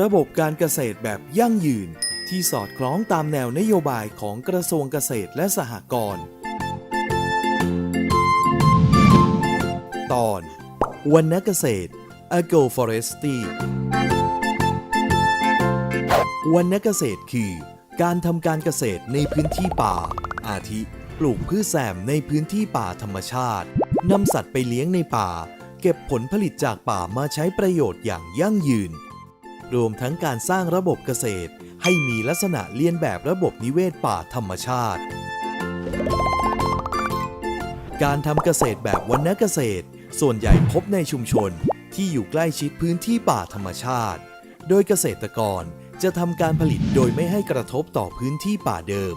ระบบการเกษตรแบบยั่งยืนที่สอดคล้องตามแนวนโยบายของกระทรวงเกษตรและสหกรณ์ ตอนวันนเกษตร agroforestry วันนเกษตรคือ การทำการเกษตรในพื้นที่ป่า อาทิ ปลูกพืชแซมในพื้นที่ป่าธรรมชาตินำสัตว์ไปเลี้ยงในป่า เก็บผลผลิตจากป่ามาใช้ประโยชน์อย่างยั่งยืน รวมทั้งการสร้างระบบเกษตร ให้มีลักษณะเลียนแบบระบบนิเวศป่าธรรมชาติ การทำเกษตรแบบวันนเกษตร ส่วนใหญ่พบในชุมชนที่อยู่ใกล้ชิดพื้นที่ป่าธรรมชาติ โดยเกษตรกรจะทำการผลิตโดยไม่ให้กระทบต่อพื้นที่ป่าเดิม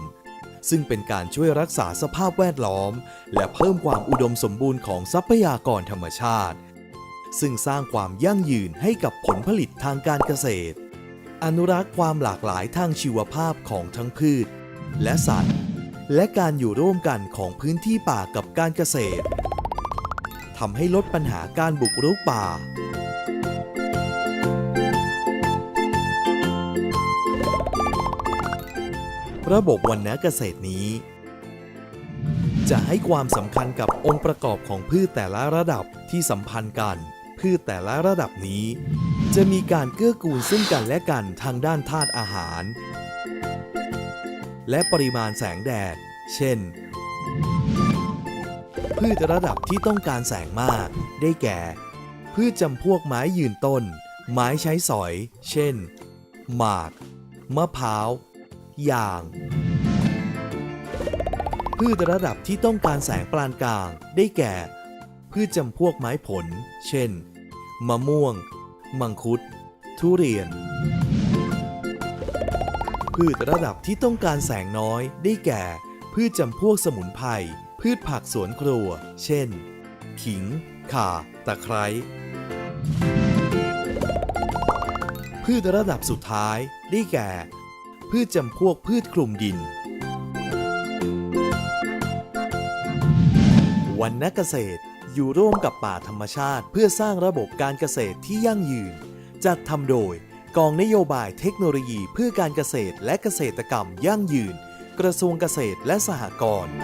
ซึ่งเป็นการช่วยรักษาสภาพแวดล้อม และเพิ่มความอุดมสมบูรณ์ของทรัพยากรธรรมชาติ ซึ่งสร้างความยั่งยืนให้กับผลผลิตทางการเกษตร อนุรักษ์ความหลากหลายทางชีวภาพของทั้งพืช และสัตว์ และการอยู่ร่วมกันของพื้นที่ป่ากับการเกษตรทำให้ลดปัญหาการบุกรุกป่า ระบบวันนเกษตรนี้ จะให้ความสำคัญกับองค์ประกอบของพืชแต่ละระดับที่สัมพันธ์กัน พืชแต่ละระดับนี้ จะมีการเกื้อกูลซึ่งกันและกันทางด้านธาตุอาหาร และปริมาณแสงแดด เช่น พืชระดับที่ต้องการแสงมาก ได้แก่ พืชจำพวกไม้ยืนต้น ไม้ใช้สอย เช่น หมาก มะพร้าว ยาง พืชระดับที่ต้องการแสงปานกลาง ได้แก่ พืชจำพวกไม้ผล เช่น มะม่วง มังคุด ทุเรียน พืชระดับที่ต้องการแสงน้อย ได้แก่ พืชจำพวกสมุนไพร พืชผักสวนครัว เช่น ขิง ข่า ตะไคร้พืชระดับสุดท้ายได้แก่ พืชจำพวกพืชคลุมดิน วันนเกษตรอยู่ร่วมกับป่าธรรมชาติ เพื่อสร้างระบบการเกษตรที่ยั่งยืน จัดทำโดยกองนโยบายเทคโนโลยีเพื่อการเกษตรและเกษตรกรรมยั่งยืน กระทรวงเกษตรและสหกรณ์